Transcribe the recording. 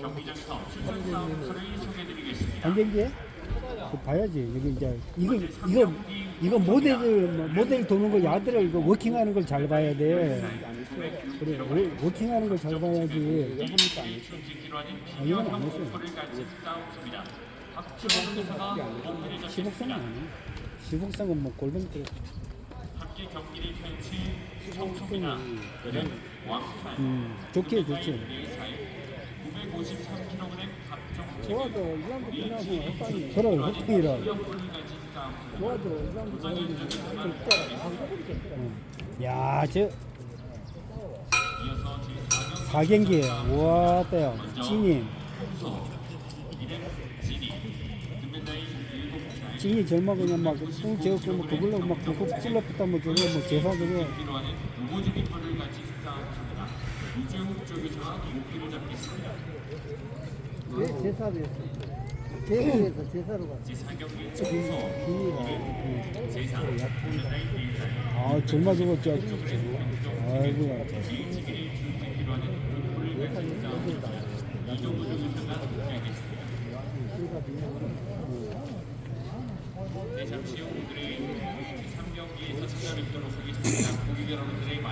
경기장에서 출전 싸움터를 소개해드리겠습니다. 안경기에? 그 봐야지. 여기 이제 이거 이거 이거 모델을 모델 도는 거 야들을 이거 워킹하는 걸 잘 봐야 돼. 그래 워- 워킹하는 걸 잘 봐야지. 아, 이건 안 했어요. 형목표를 가진 싸움입니다. 박지원 선수가 경기를 시복성 잡겠습니다. 아니? 시복성은 뭐 골뱅이 함께 경기를 펼칠 청소입니다. 그는 왕판 음. 좋게 좋지. 953kg 각종 좋아도 이 사람도 끝나고. 체격을 가진 싸움. 좋아도 이 사람도 절대 한꺼번에 어. 야저 이어서 제4경 사경기 와 지리 금메달이. 7살 찐 이 그냥 막뿡 재웠고 뭐 그걸로 막 그거 찔러붙다 뭐 저거 뭐 제사 저거. 왜 제사로 했어? 제사에서 제사로 갔어. 제4경기 청소 비밀아. 제4 금메달 4살 아 정말 저거 저 아이고야. 가진 싸움입니다. 이종구 조교사가 등장하겠습니다. 네, 잠시 후 오늘의 3경기에서 찾아뵙도록 하겠습니다. 고객 여러분들의 많은